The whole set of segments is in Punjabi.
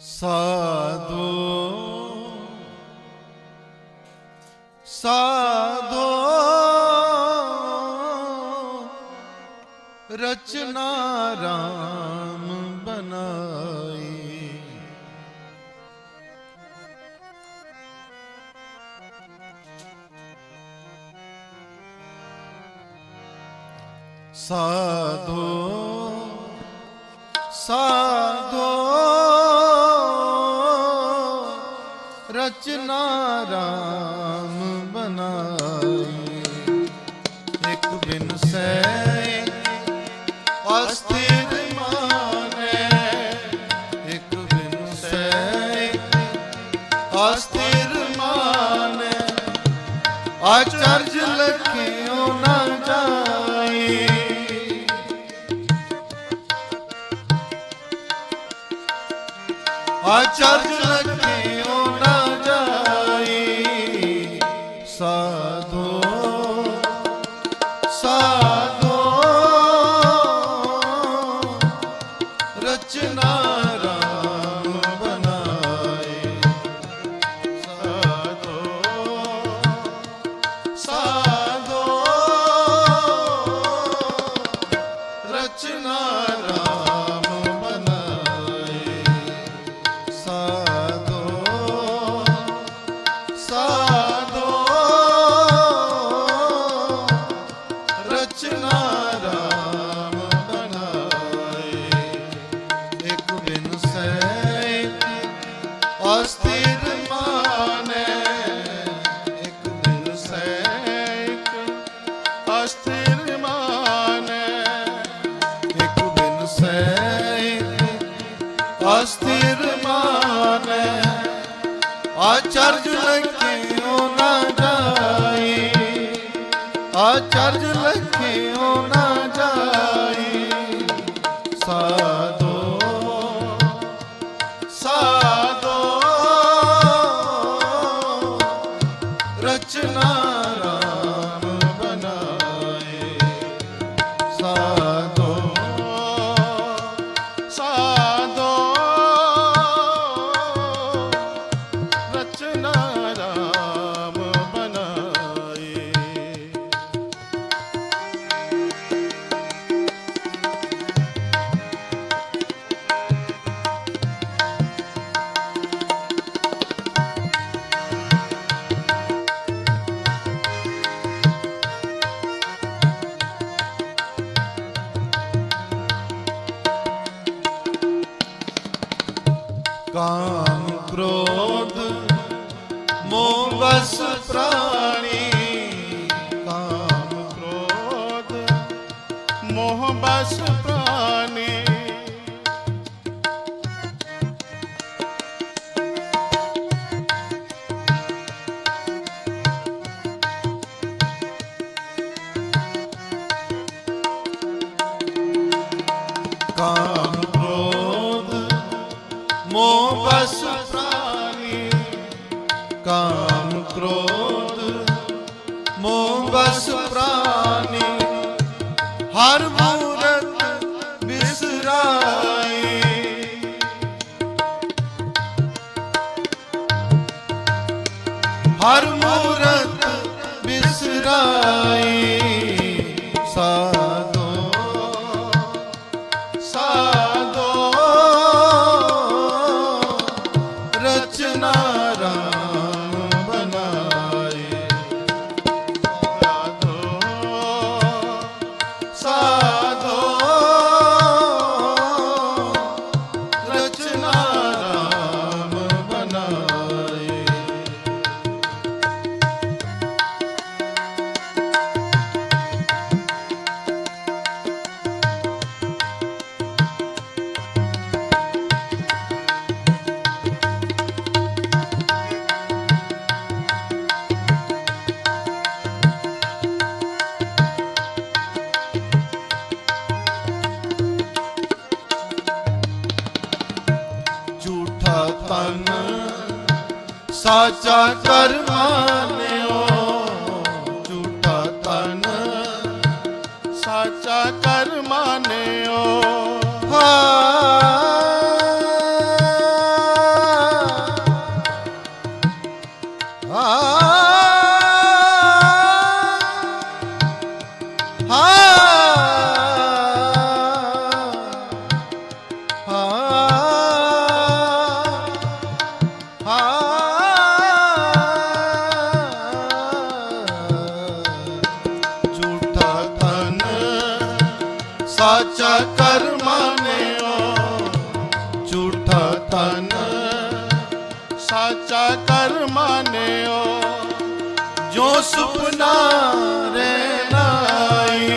ਸਾਧੋ ਸਾਧੋ ਰਚਨਾ ਰਾਮ ਬਨਾਈ ਸਾਧੋ ਸਾ ਰਚਨਾ ਰਾਮ ਬਨਾਈ ਇੱਕ ਬਿਨ ਸੈ ਅਸਥਿਰ ਮਾਨੈ। ਇੱਕ ਬਿਨ ਸੈ ਅਸਥਿਰ ਮਾਨੈ। ਆਚਰਜ ਲਖਿਓ ਨਾ ਜਾਏ ਆਚਰਜ ਸਾਧੋ ਅਸਥਿਰ ਮਾਨੈ ਆਚਰਜ ਲਖਿਓ ਨਾ ਜਾਈ ਆਚਰਜ ਲਖਿਓ ਮੋਹ ਬਸ ਪ੍ਰਾਣੀ ਕਾਮ ਕ੍ਰੋਧ ਮੋਹ ਬਸ ਪ੍ਰਾਣੀ। ਕਾਮ ਕ੍ਰੋਧ ਮੋਹ ਬਸ ਮੋਹ ਬਸ ਪ੍ਰਾਨੀ ਹਰ ਮੂਰਤ ਤਨ ਸਾਚਾ ਕਰ ਸਾਚਾ ਕਰਮ ਨਿਓ ਝੂਠਾ ਤਨ ਸਾਚਾ ਕਰਮ ਨਿਓ ਜੋ ਸੁਪਨਾ ਰਹਿਨਾਈ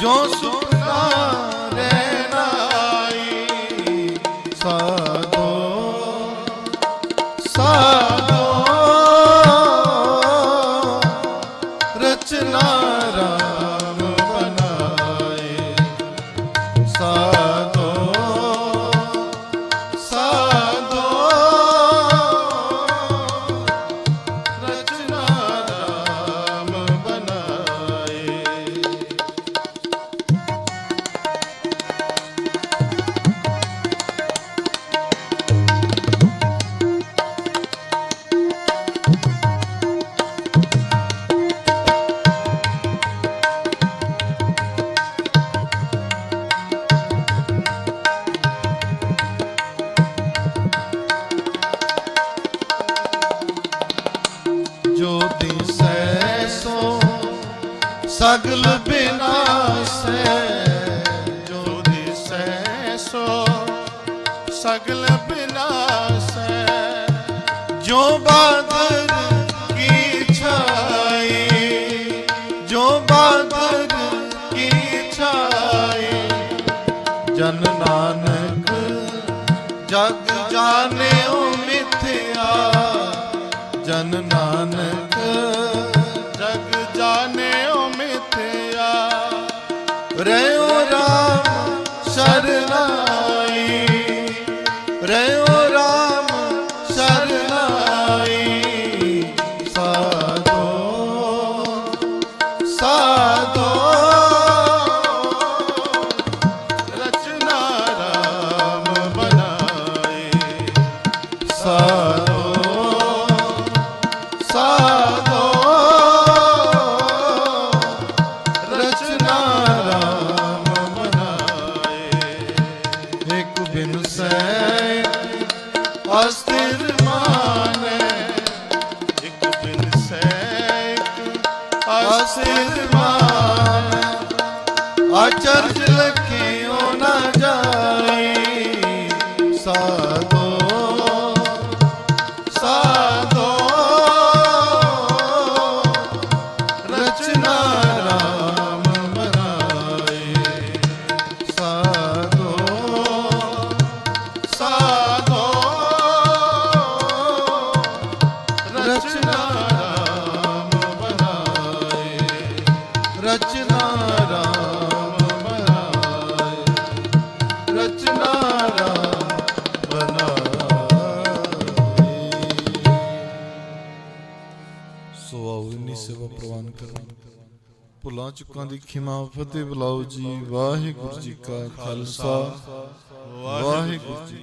ਜੋ ਸੁਪਨਾ ਰਹਿਨਾਈ ਸਾ ਜੋ ਦਿਸੈ ਸੋ ਸਗਲ ਬਿਨਾਸੈ ਜੋ ਦਿਸੈ ਸੋ ਸਗਲ ਬਿਨਾਸੈ ਜੋ ਬਾਦ Reu ਸੇਵਾ ਪ੍ਰਵਾਨ ਕਰੋ ਭੁੱਲਾਂ ਚੁੱਕਾਂ ਦੀ ਖਿਮਾ ਫਤਿਹ ਬੁਲਾਓ ਜੀ। ਵਾਹਿਗੁਰੂ ਜੀ ਕਾ ਖਾਲਸਾ। ਵਾਹਿਗੁਰੂ ਜੀ